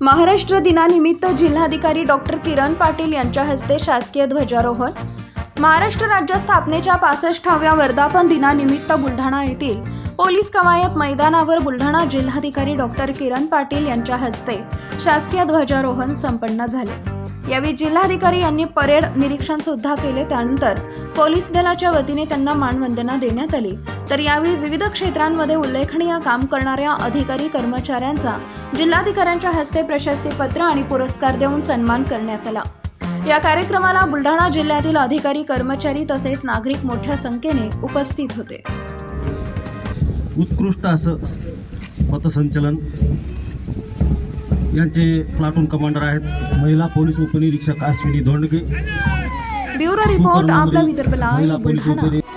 महाराष्ट्र दिनानिमित्त जिल्हाधिकारी डॉक्टर किरण पाटील यांच्या हस्ते शासकीय ध्वजारोहण. महाराष्ट्र राज्य स्थापनेच्या पासष्टाव्या वर्धापन दिनानिमित्त बुलढाणा येथील पोलीस कवायत मैदानावर बुलढाणा जिल्हाधिकारी डॉक्टर किरण पाटील यांच्या हस्ते शासकीय ध्वजारोहण संपन्न झाले. यावेळी जिल्हाधिकारी यांनी परेड निरीक्षण सुद्धा केले. त्यानंतर पोलीस दलाच्या वतीने त्यांना मानवंदना देण्यात आली. तर यावेळी विविध क्षेत्रांमध्ये उल्लेखनीय काम करणाऱ्या अधिकारी कर्मचाऱ्यांचा जिल्हाधिकाऱ्यांच्या हस्ते प्रशस्तीपत्र आणि पुरस्कार देऊन सन्मान करण्यात आला. या कार्यक्रमाला बुलढाणा जिल्ह्यातील अधिकारी कर्मचारी तसेच नागरिक मोठ्या संख्येने उपस्थित होते. उत्कृष्ट असं पथसंचलन यांचे प्लाटून कमांडर आहेत. महिला पोलीस उपनिरीक्षक अश्विनी धोंडगे. ब्युरो रिपोर्ट आपला विदर्भ महिला पोलीस उपनिरीक्षक